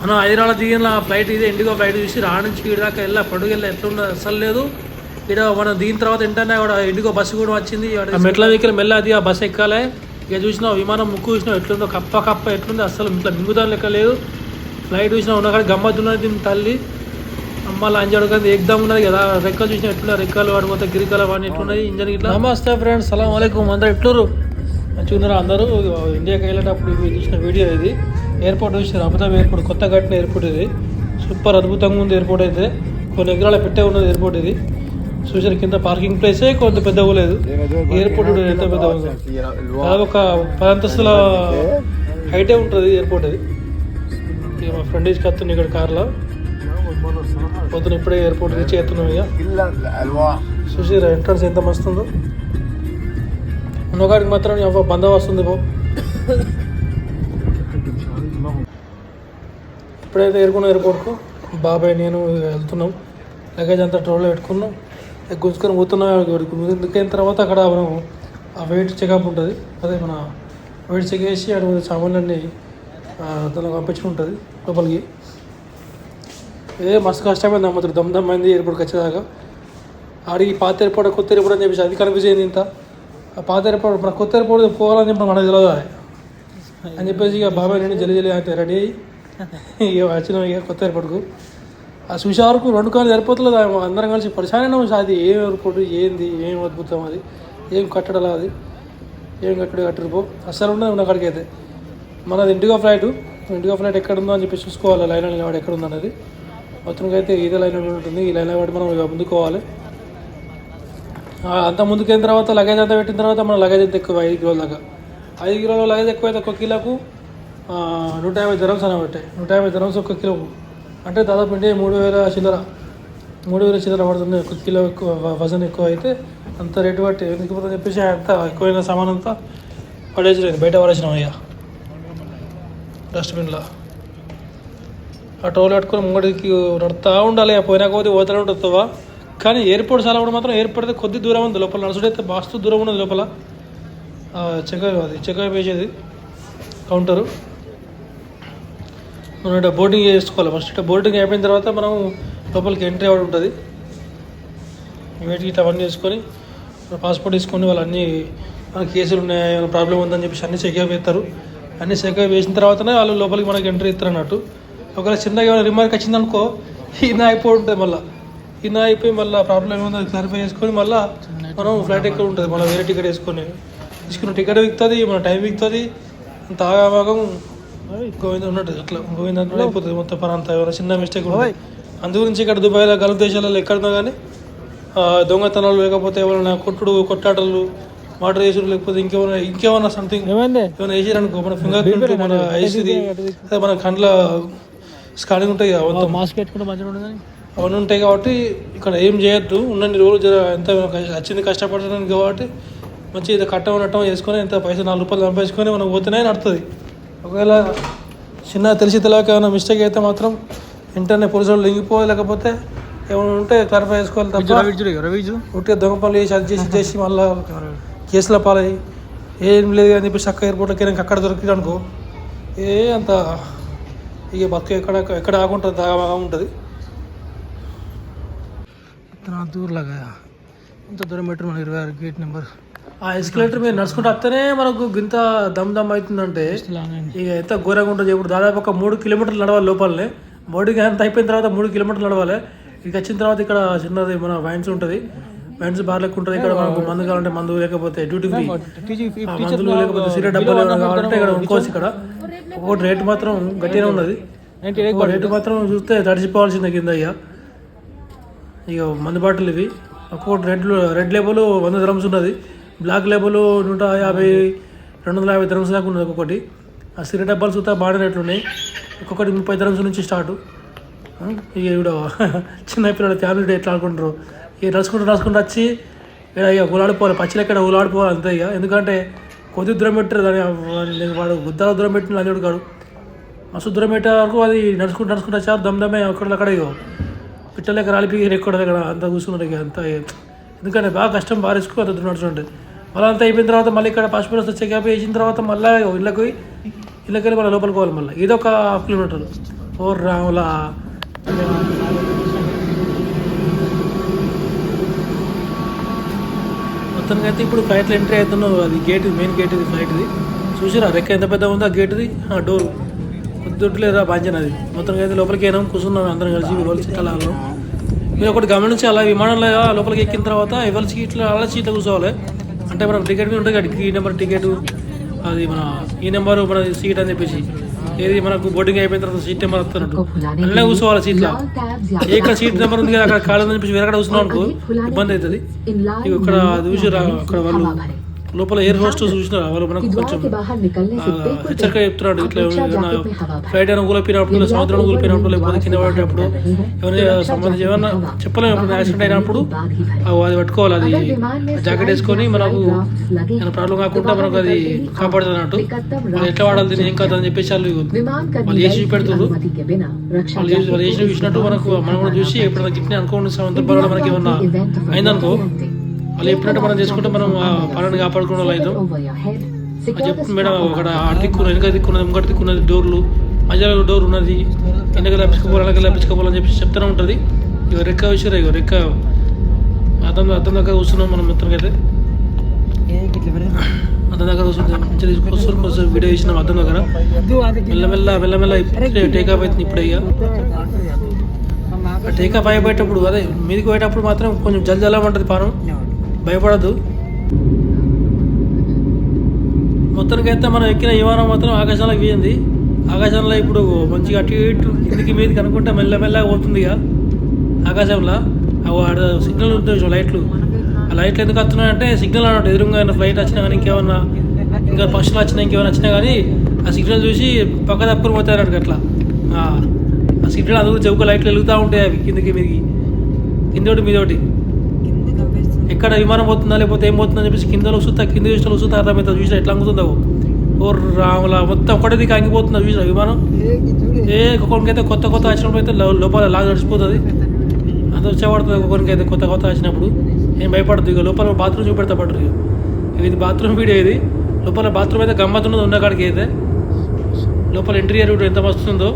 మనం హైదరాబాద్ దిగిన ఫ్లైట్ ఇది ఇండిగో ఫ్లైట్ చూసి రా నుంచి ఈడ దాకా వెళ్ళా. పడుగు వెళ్ళా ఎట్లుండదు అసలు లేదు. ఇక్కడ మనం దిగిన తర్వాత వెంటనే కూడా ఇండిగో బస్సు కూడా వచ్చింది. మెట్ల దగ్గర మెల్ల అది ఆ బస్సు ఎక్కాలి. ఇక చూసినావు విమానం ముక్కు చూసినావు ఎట్లుందో కప్ప కప్ప ఎట్లుందో అసలు ఇట్లా మింగుదాని లెక్క లేదు. ఫ్లైట్ చూసినా ఉన్న కాడ గమ్మత్తున్నది దీని తల్లి. అమ్మ లంచ్ అడగదు ఎగ్దాం ఉన్నది కదా రెక్కలు చూసిన ఎట్లున్నా రెక్కలు వాడిపోతే గిరికలు వాడిని ఎట్లున్నాయి? ఇంజన్ ఇట్లా నమస్తే ఫ్రెండ్స్ సలాం అలైకుం. అందరూ ఎట్లురు మంచిగా ఉన్నారు అందరూ? ఇండియాకి వెళ్ళేటప్పుడు చూసిన వీడియో ఇది. ఎయిర్పోర్ట్ చూసిన అబుదాబి ఎయిర్పోర్ట్ కొత్త కట్టిన ఎయిర్పోర్ట్ ఇది. సూపర్ అద్భుతంగా ఉంది ఎయిర్పోర్ట్ అయితే. కొన్ని ఎకరాల పెట్టే ఉన్నది ఎయిర్పోర్ట్ ఇది. చూసిన కింద పార్కింగ్ ప్లేసే కొంత పెద్ద లేదు. ఎయిర్పోర్ట్ ఎంత పెద్ద ఉంది దాదాపు ఒక పది అంతస్తుల హైటే ఉంటుంది ఎయిర్పోర్ట్ అది. ఇక మా ఫ్రెండ్ తీసుకొస్తుంది ఇక్కడ కార్లో. పొద్దున ఇప్పుడే ఎయిర్పోర్ట్ రీచ్ అవుతున్నాం ఇక. చూసిరా ఎంట్రన్స్ ఎంత మస్తుందో ఉన్నగాడికి మాత్రం బంధం వస్తుంది పో ఇప్పుడైతే ఎరుకున్న ఎయిర్పోర్ట్కు. బాబాయ్ నేను వెళ్తున్నాం. లగేజ్ అంతా ట్రోల్లో పెట్టుకున్నాం. గుంజుకొని పోతున్నాం ఎందుకైన తర్వాత అక్కడ మనం ఆ వెయిట్ చెకప్ ఉంటుంది. అదే మన వెయిట్ చెక్ చేసి అక్కడ సామాన్లన్నీ దానికి పంపించుకుంటుంది లోపలికి. ఏ మస్తు కష్టమైంది అమ్మతుడు దమ్ దమ్ అయింది ఎయిర్పోర్ట్కి వచ్చేదాకా. ఆడికి పాత ఎయిర్పోర్ట్ కొత్త ఎయిర్పోర్ట్ అని చెప్పేసి అది కన్ఫ్యూజ్ అయింది ఇంత. ఆ పాత ఎయిర్పోర్ట్ మన కొత్త ఎయిర్పోర్ట్ పోవాలని చెప్పి మనకు తెలియదు. అని చెప్పేసి ఇక బాబాయ్ నేను జల్లి జల్లి అయితే రెడీ అయ్యి ఇక వచ్చినాం ఇక కొత్త ఎయిర్పోర్ట్కు ఆ చూసే వరకు రెండు కాళ్ళు సరిపోతలేదు అందరం కలిసి పరిశానే అది ఏం ఎయిర్పోర్ట్ ఏంది ఏం అద్భుతం అది? ఏం కట్టడలా అది? ఏం కట్టడు కట్టడిపో అసలు అస్సలు ఉండదు ఉన్న అక్కడికి అయితే. మనది ఇండిగో ఫ్లైట్. ఇండిగో ఫ్లైట్ ఎక్కడ ఉందో అని చెప్పి చూసుకోవాలి లైన్ నిలబడి ఎక్కడ ఉందనేది. మొత్తానికి అయితే ఇదే లైన్ ఉంటుంది. ఈ లైన్ బట్టి మనం ముందుకోవాలి. అంత ముందుకైన తర్వాత లగేజ్ అంతా పెట్టిన తర్వాత మన లగేజ్ అంతా ఎక్కువ? ఐదు కిలోల దాకా. ఐదు కిలోల లగేజ్ ఎక్కువ అయితే ఒక కిలోకు నూట యాభై ధరమ్స్ అని నూట యాభై ధరమ్స్ ఒక కిలో అంటే దాదాపు ఇండియా మూడు వేల చిల్లర మూడు వేల చిల్లర పడుతుంది. ఒక కిలో ఎక్కువ వజన్ ఎక్కువ అయితే అంత రేటు బట్టి ఎందుకు చెప్పేసి అంత ఎక్కువైన సామాన్ అంతా పడేసలేదు బయట పడేసినాం అయ్యా. డస్ట్బిన్లో ఆ టోల్ పెట్టుకొని ముంగడికి నడుతూ ఉండాలి పోయినా కొద్ది పోతూనే ఉంటుందా కానీ ఎయిర్పోర్ట్ చాలా కూడా మాత్రం ఎయిర్పోర్ట్ అయితే కొద్ది దూరం ఉంది. లోపల నడుచుడైతే బాస్తు దూరం ఉన్నది లోపల. చెక్ అది చెక్ వేసేది కౌంటరు. మనం ఇట్లా బోటింగ్ చేసుకోవాలి. ఫస్ట్ ఇట్లా బోటింగ్ అయిపోయిన తర్వాత మనం లోపలికి ఎంట్రీ అవ్వడం ఉంటుంది. వీటికి ఇట్లా అవన్నీ చేసుకొని పాస్పోర్ట్ తీసుకొని వాళ్ళు అన్నీ మన కేసులు ఉన్నాయి ఏమైనా ప్రాబ్లం ఉందని చెప్పేసి అన్ని చెక్ చేస్తారు. అన్ని చెక్ వేసిన తర్వాతనే వాళ్ళు లోపలికి మనకి ఎంట్రీ ఇస్తారు అన్నట్టు. ఒకవేళ చిన్నగా ఏమైనా రిమార్క్ వచ్చిందనుకో ఈయన అయిపోయి ఉంటుంది మళ్ళీ. ఈయన అయిపోయి మళ్ళీ ప్రాబ్లం ఏముందో క్లారిఫై చేసుకొని మళ్ళీ మనం ఫ్లైట్ ఎక్కడ ఉంటుంది. మళ్ళీ వేరే టికెట్ వేసుకొని. తీసుకున్న టికెట్ విక్తుంది మన టైం విక్తుంది. అంత ఆగామాగం గోవింద ఉన్నట్టు అట్లా గోవింద అయిపోతుంది మొత్తం పని అంతా ఏమైనా చిన్న మిస్టేక్ ఉంటుంది అందు గురించి ఇక్కడ దుబాయ్లో గల్ఫ్ దేశాలలో ఎక్కడున్నా కానీ ఆ, దొంగతనాలు లేకపోతే ఎవరైనా కొట్టుడు కొట్టాటలు మర్డర్ చేసుడు లేకపోతే ఇంకేమైనా ఇంకేమైనా సంథింగ్ ఏమైనా వేసారనుకో మన ఫింగర్ ప్రింట్ మన ఐస్ది మన కండ్ల స్కానింగ్ ఉంటాయి మాస్క్ పెట్టుకుంటే మంచిగా అవన్నీ ఉంటాయి కాబట్టి ఇక్కడ ఏం చేయొద్దు. ఉన్నన్ని రోజులు జర ఎంత వచ్చింది కష్టపడడానికి కాబట్టి మంచి ఇది కట్టం నట్టం చేసుకొని ఎంత పైసలు నాలుగు రూపాయలు సంపాదించుకొని మనం పోతేనే నడుతుంది. ఒకవేళ చిన్న తెలిసి తెలియక ఏమైనా మిస్టేక్ అయితే మాత్రం వెంటనే పోలీసు వాళ్ళు లింగిపో లేకపోతే ఏమైనా ఉంటే క్లారిఫై చేసుకోవాలి తప్ప రవిజు ఉట్టిగా దొంగ పనులు చేసి అది చేసి చేసి మళ్ళీ కేసుల పాలయ్యి ఏం లేదు అని చెప్పి చక్క ఎయిర్పోర్ట్కి వెళ్ళి అక్కడ దొరికింది అనుకో. ఏ అంత ఇక బతుకు ఎక్కడ ఎక్కడ ఆగుంటుంది దాగా ఉంటుంది. ఇతను దూరలాగా ఇంత దూరం పెట్టరు మన ఇరవై ఆరు గేట్ నెంబర్ ఆ ఎస్కలేటర్ మీద నడుచుకుంటూ వస్తేనే మనకు గింత దమ్ దమ్ అవుతుందంటే ఇక ఎంత ఘోరంగా ఉంటుంది ఇప్పుడు దాదాపు ఒక మూడు కిలోమీటర్లు నడవాలి లోపలనే. బోర్డింగ్ అంత అయిపోయిన తర్వాత మూడు కిలోమీటర్లు నడవాలి. ఇక వచ్చిన తర్వాత ఇక్కడ చిన్నది మన వైన్స్ ఉంటుంది. వైన్స్ బార్ లెక్క ఉంటుంది. ఇక్కడ మనకు మందు కావాలంటే మందు లేకపోతే డ్యూటీ ఫ్రీ మందులు లేకపోతే సిగరెట్ డబ్బాలు కావాలంటే ఇక్కడ కొనుక్కోవచ్చు ఇక్కడ. ఒకటి రేటు మాత్రం గట్టిగానే ఉన్నది. రేటు మాత్రం చూస్తే తడిచిపోవాల్సిందే కింద ఇక. ఇక మందు బాటిల్ ఇవి. ఒక్కొక్కటి రెడ్ రెడ్ లేబుల్ వంద గ్రామ్స్ ఉన్నది. బ్లాక్ లేబుల్ నూట యాభై రెండు వందల యాభై ధరమ్స్ దాకా ఉన్నది ఒక్కొక్కటి. ఆ సిరి డబ్బాలు చూస్తే బాగా రేట్లు ఉన్నాయి ఒక్కొక్కటి ముప్పై ధరమ్స్ నుంచి స్టార్ట్. ఇక ఇప్పుడు చిన్న పిల్లల ఫ్యామిలీ ఎట్లా ఆడుకుంటారు? ఇక నడుచుకుంటూ నడుచుకుంటూ వచ్చి ఇక ఇక ఉలాడిపోవాలి పచ్చిలు ఎక్కడ ఉలాడిపోవాలి అంతే ఇక. ఎందుకంటే కొద్ది దూరం పెట్టారు దాని వాడు- వాడు గుద్దాల దూరం పెట్టిన అది కాడు. మస్తు దూరం పెట్టే వరకు అది నడుచుకుంటూ నడుచుకుంటూ వచ్చారు దమ్ దమ్మే అక్కడ ఇక పిట్టలు ఎక్కడ రాలిపి ఎక్కడ దగ్గర అంతా కూర్చున్నారు ఇక అంతా ఎందుకంటే బాగా కష్టం బాగా రిస్క్ అంత దూరం నడుచుకుంటే. మళ్ళీ అంతా అయిపోయిన తర్వాత మళ్ళీ ఇక్కడ పసుపు రసం చెకప్ చేసిన తర్వాత మళ్ళీ ఇళ్ళకి పోయి ఇళ్ళకి వెళ్ళి మళ్ళీ లోపలికి పోవాలి మళ్ళీ. ఇది ఒక హాఫ్ కిలోమీటర్ ఓ రాములా. మొత్తానికి అయితే ఇప్పుడు ఫ్లైట్లో ఎంట్రీ అవుతున్నావు అది గేట్ మెయిన్ గేట్ ఇది ఫ్లైట్ది చూసిరా రెక్క ఎంత పెద్ద ఉందో ఆ గేట్ది ఆ డోర్ కొద్దిలేదా బాధ్యన అది. మొత్తానికి అయితే లోపలికి అయినాం కూర్చున్నాం అందరం కలిసి ఎవరి సీట్లలో మీరు ఒకటి గమనించాలి విమానంలో లోపలికి ఎక్కిన తర్వాత ఎవరి ఇట్లా అలా సీట్లు కూర్చోవాలి. అంటే మనం టికెట్ మీద ఉంటుంది కదా ఈ నెంబర్ టికెట్ అది మన ఈ నెంబర్ మన సీట్ అని చెప్పేసి ఏది మనకు బోర్డింగ్ అయిపోయిన తర్వాత సీట్ నెంబర్ వస్తున్నట్టు. అన్నీ కూర్చోవాలి సీట్లో. ఇక్కడ సీట్ నెంబర్ ఉంది కదా అక్కడ కాళ్ళు చెప్పేసి వేరే అక్కడ కూర్చున్నాం అనుకో ఇబ్బంది అవుతుంది. ఇక్కడ చూసి అక్కడ వాళ్ళు లోపల ఎయిర్ హోస్ట్ చూసినారు? వాళ్ళు మనకు కొంచెం హెచ్చరిక చెప్తున్నాడు. ఇట్లా ఏమైనా ఫ్లైట్ అయినా కూలిపోయినప్పుడు సముద్రం కూలిపోయినప్పుడు లేకపోతే కింద పడేటప్పుడు ఏమైనా సంబంధించి ఏమన్నా చెప్పలేము. ఎప్పుడు యాక్సిడెంట్ అయినప్పుడు అది పట్టుకోవాలి అది జాకెట్ వేసుకొని మనకు ఏమైనా ప్రాబ్లం కాకుండా మనకు అది కాపాడుతుంది అన్నట్టు వాళ్ళు ఎట్లా వాడాలి దీన్ని? ఏం కాదు అని చెప్పేసి వాళ్ళు వాళ్ళు చేసి పెడుతున్నారు వాళ్ళు చేసి వాళ్ళు చూసినట్టు మనకు మనం కూడా చూసి ఎప్పుడైనా గిట్ని అనుకోండి సందర్భాల్లో మనకి ఏమన్నా అయిందనుకో వాళ్ళు చెప్పినట్టు మనం చేసుకుంటే మనం ఆ పనులను కాపాడుకునే వాళ్ళు అవుతాం. మేడం అక్కడ ఆ వెనక దిక్కున్నది ముంగట దిక్కున్నది డోర్లు మధ్యలో డోర్ ఉన్నది వెనక లభించుకోవాలి అలాగే లభించుకోవాలని చెప్పి చెప్తూనే ఉంటుంది. ఇక రెక్క విషయం ఇక రెక్క. అర్థం అర్థం దగ్గర కూర్చున్నాం మనం మొత్తం అయితే అర్థం దగ్గర కూర్చుంటే మంచిగా తీసుకొస్తారు కొంచెం వీడియో ఇచ్చినాం అర్థం దగ్గర మెల్లమెల్ల మెల్లమెల్ల ఇప్పుడే టేకాఫ్ అవుతుంది ఇప్పుడే ఇక టేకాఫ్ అయిపోయేటప్పుడు అదే మీదికి పోయేటప్పుడు మాత్రం కొంచెం జల్జలా ఉంటుంది పానం. భయపడద్దు మొత్తానికైతే మనం ఎక్కిన విమానం మాత్రం ఆకాశంలోకి పోయింది ఆకాశంలో ఇప్పుడు మంచిగా అటు ఇటు కిందికి మీదకి కనుక్కుంటే మెల్లమెల్లగా పోతుంది ఇక ఆకాశంలో. ఆడ సిగ్నల్ ఉంటుంది లైట్లు. ఆ లైట్లు ఎందుకు వస్తున్నాయంటే సిగ్నల్ అన్నట్టు ఎదురుగా ఏమైనా ఫ్లైట్ వచ్చినా కానీ ఇంకేమన్నా ఇంకా పక్షులు వచ్చినా ఇంకేమైనా వచ్చినా కానీ ఆ సిగ్నల్ చూసి పక్క తప్పుకొని పోతాయి అట్లా. ఆ సిగ్నల్ అందుకు చెవుకు లైట్లు వెలుగుతూ ఉంటాయి అవి కిందకి మీదికి. కిందోటి మీదోటి. ఎక్కడ విమానం పోతుందా లేకపోతే ఏం పోతుందని చెప్పేసి కింద చూస్తా కింద చూసిన చూస్తా అర్థమవుతుంది చూసిన ఎట్లా అంగుతుందో ఓ రాముల మొత్తం ఒకటే దిక్కు అంగిపోతుందా చూసిన విమానం? ఏ ఒక్కొక్కరికైతే కొత్త కొత్త వచ్చినప్పుడు అయితే లోపల లాగా నడిచిపోతుంది. అంత వచ్చేపడుతుంది ఒక్కొక్కరికైతే కొత్త కొత్త వచ్చినప్పుడు. ఏం భయపడదు ఇక లోపల బాత్రూమ్ చూపెడతా పడరు ఇది బాత్రూమ్ వీడియో ఇది. లోపల బాత్రూమ్ అయితే గమ్మత్తున్నది ఉన్న కాడికి అయితే. లోపల ఇంటీరియర్ కూడా ఎంత మస్తుందో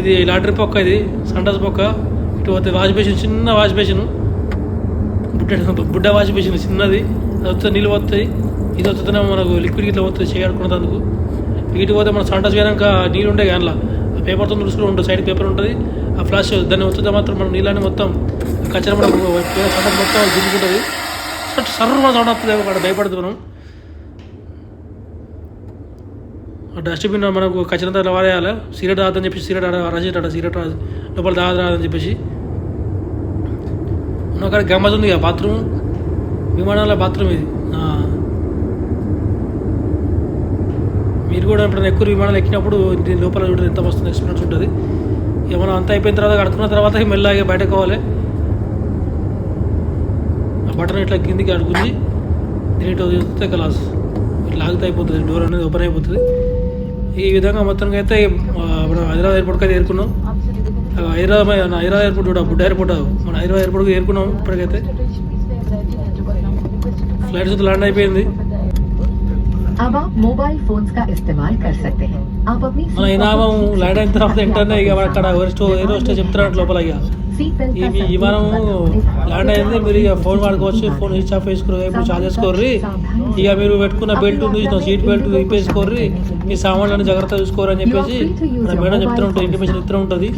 ఇది లాటరీ పొక్క ఇది సండస్ పొక్క. ఇటు పోతే వాష్ బేసిన్ చిన్న వాష్ బేసిన్. బుడ్డ బుడ్డ వాష్ చిన్నది అది వస్తే నీళ్ళు వస్తాయి ఇది వస్తేనే మనకు లిక్విడ్ ఇట్లా వస్తుంది చేయడుకున్నందుకు ఇటు పోతే మన సండస్ పోయాక నీళ్ళు ఉంటాయి కానీ ఆ పేపర్తో తుడుచుకుని ఉంటుంది సైడ్ పేపర్ ఉంటుంది. ఆ ఫ్లాష్ దాన్ని వస్తుంటే మాత్రం మనం నీళ్ళని మొత్తం కచ్చర మనం సండస్ మొత్తం దిగుకుంటుంది సర్ర సౌండ్ వస్తుంది అక్కడ భయపడుతుంది మనం. డస్ట్బిన్ మనకు ఖచ్చితంగా వాడేయాలి సిగరెట్ రాదని చెప్పి సిగరెట్ రాసేట సిగరెట్ రాసి లోపల తాగదు రాదని చెప్పేసి. అక్కడ గమ్మత్ ఉంది బాత్రూమ్? విమానాల బాత్రూమ్ ఇది. మీరు కూడా ఎప్పుడైనా ఎక్కువ విమానాలు ఎక్కినప్పుడు దీని లోపల చూడండి ఎంత వస్తుంది ఎక్స్పీరియన్స్ ఉంటుంది. ఏమైనా అంతా అయిపోయిన తర్వాత కడుక్కున్న తర్వాత మెల్లగా బయటకు పోవాలి. ఆ బటన్ ఇట్లా కిందికి అడుగుంది. దీని ఇటు చూస్తే కలాస్ ఇట్లా ఆగితే అయిపోతుంది డోర్ అనేది ఓపెన్ అయిపోతుంది. ఈ విధంగా మొత్తంగా అయితే మనం హైదరాబాద్ ఎయిర్పోర్ట్కి అయితే ఏరుకున్నాం. హైరా హైరా ఎయిర్పోర్ట్ కూడా బుడ్డ ఎయిర్పోర్ట్ మన హైరా ఎయిర్పోర్ట్కి ఏరుకున్నాం ఇప్పటికైతే. ఫ్లైట్ చూస్తే ల్యాండ్ అయిపోయింది. మన ఇనాభం ల్యాండ్ అయిన తర్వాత ఏంటనే ఇక అక్కడ ఎవరిస్టో హీరో స్టో లోపల ఇక. ఇవి విమానం ల్యాండ్ అయింది. మీరు ఇక ఫోన్ వాడుకోవచ్చు. ఫోన్ స్విచ్ ఆఫ్ వేసుకోరు. ఇప్పుడు ఛార్జ్ చేసుకోర్రి ఇక మీరు పెట్టుకున్న బెల్ట్ సీట్ బెల్ట్ విప్పేసుకోర్రి. మీ సామాన్లను జాగ్రత్త చూసుకోరు అని చెప్పేసి మేడం చెప్తూ ఉంటుంది ఇంటిమేషన్ ఇస్తూ ఉంటుంది.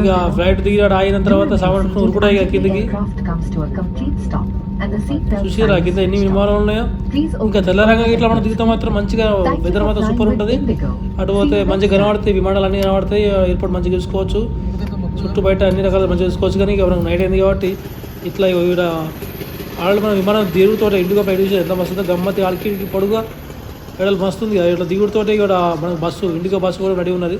ఇక ఫ్లైట్ దిగి ఆగిన తర్వాత సామాన్లు ఉరుకుడా ఇక కిందకి చూసిరా కింద ఎన్ని విమానాలు ఉన్నాయో? ఇంకా తెల్లరంగా ఇట్లా మనం దిగితే మాత్రం మంచిగా వెదర్ మాత్రం సూపర్ ఉంటుంది. అటు పోతే మంచిగా కనబడతాయి. విమానాలు అన్ని కనబడతాయి. ఎయిర్పోర్ట్ మంచిగా చూసుకోవచ్చు. చుట్టూ బయట అన్ని రకాల మంచిగా చూసుకోవచ్చు కానీ ఇక మనకు నైట్ అయింది కాబట్టి ఇట్లా ఇక్కడ ఆల్రెడీ మన విమానం దిగుతోటి ఇండిగో ఫ్లైట్ చూసి ఎంత మస్తుందో గమ్మతి వాళ్ళకి పొడుగా ఎడలు మస్తుంది కదా ఇట్లా దిగుడుతోటి ఇక్కడ మనకు బస్సు ఇండిగో బస్సు కూడా రెడీ ఉన్నది.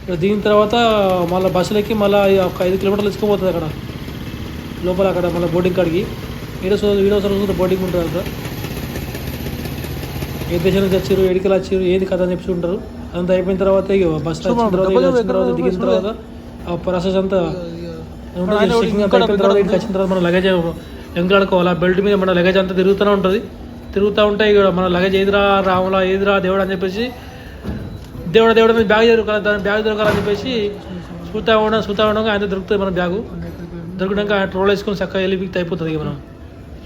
ఇక్కడ దిగిన తర్వాత మళ్ళీ బస్సులు ఎక్కి మళ్ళీ ఒక ఐదు కిలోమీటర్లు ఇసుకుపోతుంది అక్కడ. లోపల అక్కడ మళ్ళీ బోర్డింగ్ కాడికి. వీడియో వీడియో సర్వీస్ బోర్డింగ్ ఉంటుంది అంతా ఏ దేశం నుంచి వచ్చారు ఎడికలు వచ్చారు ఏది కథ అని చెప్పి ఉంటారు అదంతా అయిపోయిన తర్వాత ఇక బస్ వచ్చిన తర్వాత ఇక వచ్చిన తర్వాత దిగిన తర్వాత ఆ ప్రాసెస్ అంతా వచ్చిన తర్వాత మన లగేజ్ ఎంకలాడుకోవాలి ఆ బెల్ట్ మీద మన లగేజ్ అంతా తిరుగుతూనే ఉంటుంది. తిరుగుతూ ఉంటాయి ఇక మన లగేజ్ ఏదిరా రాములా ఏదిరా దేవుడు అని చెప్పేసి దేవుడ దేవుడ మీద బ్యాగ్ దొరకాలి దాని బ్యాగ్ దొరకాలని చెప్పేసి చూతా ఉండడం చూతా ఉండగా ఆయన దొరుకుతుంది మన బ్యాగు. దొరికినాక ఆయన ట్రోల్ వేసుకొని చక్కగా వెళ్ళి వీక్ అయిపోతుంది మనం.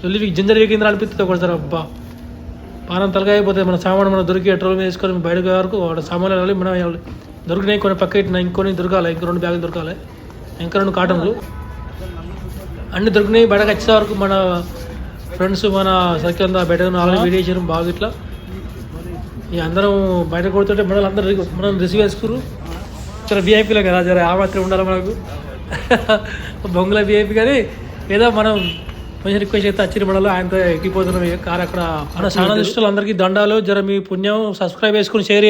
వెళ్ళి వీక్ జింజర్ వీకింది అనిపిస్తుంది ఒకసారి అబ్బా. పానం తలగా మన సామాన్ మనం దొరికి ట్రోల్ మీద వేసుకొని బయటకు వరకు వాడు సామాన్లు వెళ్ళాలి మనం వెళ్ళాలి. దొరికినాయి కొన్ని పక్క ఇట్టిన ఇంకొని దొరకాలి? ఇంకో రెండు బ్యాగులు దొరకాలి? ఇంకా రెండు కాటన్లు. అన్ని దొరికినాయి బయటకు వచ్చే వరకు మన ఫ్రెండ్స్ మన సర్కిల్ అంతా బయట ఆల్రెడీ వీడియో చేయడం బాగా ఇట్లా. ఈ అందరం బయట కొడుతుంటే మనల్ని అందరూ మనం రిసీవ్ చేసుకురు చాలా వీఐపీలో కదా జర ఆ మాత్రం ఉండాలి మనకు. బొంగుల వీఐపీ కానీ ఏదో మనం కొంచెం రిక్వెస్ట్ అయితే మనలో ఆయనతో ఎక్కిపోతున్నాం కారు అక్కడ మన ఛానల్ ఇష్టలు అందరికీ దండాలు జర మీ పుణ్యం సబ్స్క్రైబ్ చేసుకుని షేర్